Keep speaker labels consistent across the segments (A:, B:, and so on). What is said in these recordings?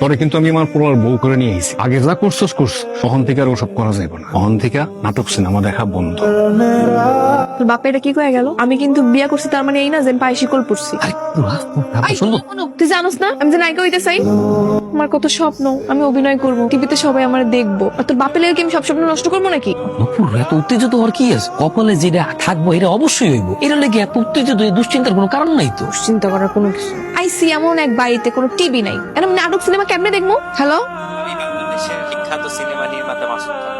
A: তোরে কিন্তু আমি আমার পুরো বউ করে নিয়ে এসেছি আগে যা করছস, করছ। তখন থেকে আর ওসব করা যাবে না। তখন থেকে নাটক সিনেমা দেখা বন্ধ।
B: তোর বাপা এটা কি কয়ে গেল? আমি কিন্তু বিয়া করছি তার মানে এই না যে আমি পায়ে শিকল পড়ছি আই, তুই জানোস না? আমি যে নায়িকা হইতে চাই আমার কত স্বপ্ন আমি অভিনয় করব টিভিতে সবাই আমার দেখব। আর তোর বাপের লেগে কি আমি সব স্বপ্ন নষ্ট করব নাকি?
C: নপুর এত উত্তেজিত হওয়ার কি আছে? কপালে যেটা থাকব এটা অবশ্যই হইব। এর লেগে এত উত্তেজিত হয়ে দুশ্চিন্তার কোনো কারণ নাই তো?
B: চিন্তা করার কোনো কিছু আইসি এমন এক বাড়িতে কোনো টিভি নাই। এরকম নাটক সিনেমা কেমনে দেখব? হ্যালো
D: বাংলাদেশের বিখ্যাত সিনেমা নির্মাতা মাসুদ খান।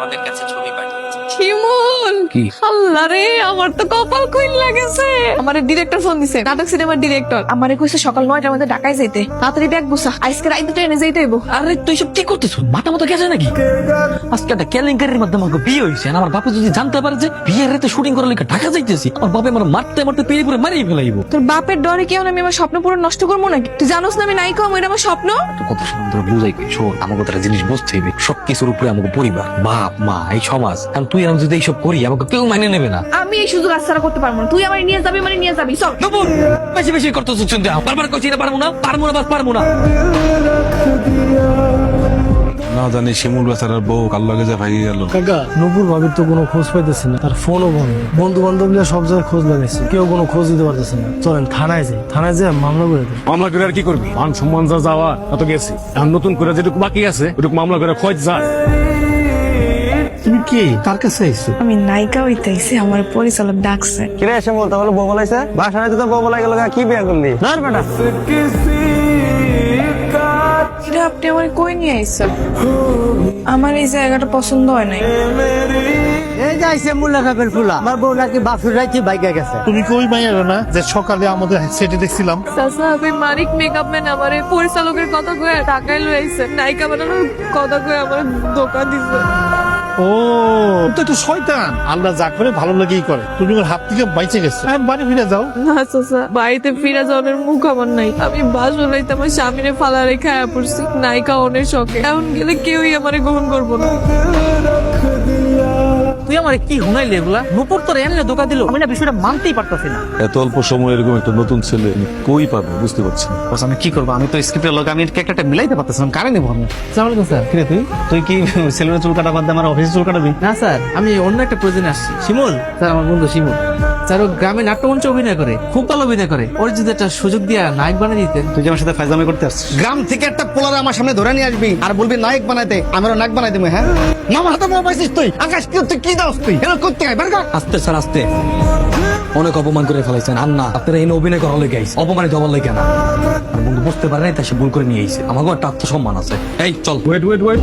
D: আমাদের কাছে ছবি পাঠিয়েছে
B: শিমুল!
A: কি?
B: আল্লাহ রে আমার তো কপাল কুইন লাগেছে। আমার ডিরেক্টর ফোন দিছে নাটক সিনেমার ডিরেক্টর আমারে কইছে সকাল নয়টার মধ্যে ঢাকায় যাইতে। তাড়াতাড়ি ব্যাগ বুসা আজকে রাইতে ট্রেনে যাইতে হইব।
C: আরে তুই সব কি করতেছ? মাথা মতো গেছে নাকি? আজকে একটা কেলেঙ্কারির মাধ্যমে আমাকে বিয়ে আর আমার বাপে যদি জানতে পারে যে বিয়ের রাতে শুটিং করার লেগে ঢাকা যাইতেছি আমার বাপে আমার মারতে মারতে পেয়ে পুরো মারিয়ে ফেলাইব।
B: তোর বাপের ডরে কেউ আমি আমার স্বপ্ন পুরো নষ্ট করব নাকি? তুই জানোস না আমি নায়িকা হব, এটা আমার স্বপ্ন?
C: তো কত সুন্দর বুঝাই কই শোন আমাকে তারা জিনিস বুঝতে হইবে। সব কিছুর উপরে আমাকে পরিবার বাপ মা এই সমাজ। কারণ তুই আমি যদি এইসব করি আমাকে কেউ মানে নেবে না।
B: আমি এই সুযোগ করতে পারব না। তুই আমার নিয়ে যাবি মানে নিয়ে যাবি চল।
C: নবুল, বেশি বেশি করতেছ চিন্তা বারবার কইছি না পারব না পারব না বাস পারব না।
E: না জানি শিমুল বেচারার বউ কাল লাগে যা ভাগি গেল।
F: কাকা নপুর ভাবির তো কোনো খোঁজ পাইতেছে না। তার ফোনও বন্ধ। বন্ধু বান্ধব সব জায়গায় খোঁজ লাগাইছে। কেউ কোনো খোঁজ দিতে পারতেছে না। চলেন থানায় যাই। থানায় যাই মামলা করে
A: মামলা করে আর কি করবি? মান সম্মান যা যাওয়া গেছি। এখন নতুন করে যেটুকু বাকি আছে ওটুকু মামলা করে খোঁজ যা।
F: তুমি কে? কার কাছে আইছো?
B: আমি নায়িকা হইতে আইছি আমার পরিচালক ডাকছে।
G: কিরে এসে বলতে হলো বউ বলাইছে? বাসায় তো বউ বলাই গেল কি বিয়ে করলি? ধর বেটা।
B: এটা আপনি আমার কই নিয়ে আইছেন? আমার এই জায়গাটা পছন্দ হয় নাই।
G: এই যে আইসে মুল্লা কাপের ফুলা আমার বউ নাকি বাসুর রাইতে বাইকে গেছে।
F: তুমি কই মাইয়া না যে সকালে আমাদের সেটে দেখছিলাম?
B: আমি মানিক মেকআপ ম্যান আমার এই পরিচালকের কথা কয়ে ঢাকায় লই আইছে নায়িকা বানানোর কথা কয়ে আমার দোকান দিছে।
F: ও। তো একটু শয়তান। আল্লাহ যা করে ভালো লাগেই করে। তুমি ওর হাত থেকে বাইচে গেছো। আমি বাড়ি ফিরে যাও।
B: না চাচা বাড়িতে ফিরে যাওয়ার মুখ আমার নাই। আমি বাসর রাইতে আমার স্বামীরে ফালা রেখে আয়া পড়ছি। নায়িকা অনেক শখে। এখন গেলে কেউই আমারে গ্রহণ করব না।
G: তুই আমার কি হুনাইলে এগুলা? নুপুর তোর এনে ধোকা দিল। আমি না বিষয়টা মানতেই পারতাছি না।
E: এত অল্প সময় এরকম একটা নতুন ছেলে আমি কই পাবে বুঝতে পারছি না।
G: বস আমি কি করব? আমি তো স্ক্রিপ্টের লোক আমি ক্যারেক্টারটা মিলাইতে পারতেছিলাম কারে নেব আমি?
F: সালামালাইকুম স্যার। কিরে তুই?
G: তুই কি সেলুনের চুল কাটা বাদ দিয়ে আমার অফিসে চুল কাটাবি?
H: না স্যার আমি অন্য একটা প্রয়োজনে আসছি। শিমুল? স্যার আমার বন্ধু শিমুল। স্যার ও গ্রামে নাট্যমঞ্চে অভিনয় করে খুব ভালো অভিনয় করে। ওর যদি একটা সুযোগ দিয়ে নায়ক বানিয়ে দিতেন।
G: তুই আমার সাথে ফাইজলামি করতে আসছিস? গ্রাম থেকে একটা পোলার আমার সামনে ধরে নিয়ে আসবি আর বলবি নায়ক বানাইতে আমারও নায়ক বানাই দেবো হ্যাঁ? না আমার হাতে মোবাইল পাইছিস তুই। আকাশ কি তুই কি দাস তুই? এরকম করতে হয় বের
C: আস্তে স্যার আস্তে। অনেক অপমান করে ফেলাইছেন। আর না আপনারা এনে অভিনয় করার লেগে আইছে অপমানিত হবার লেগে না। আর বন্ধু বুঝতে পারে নাই তাই সে ভুল করে নিয়ে আইছে। আমাকেও একটা আত্মসম্মান আছে। এই চল।
A: Wait wait wait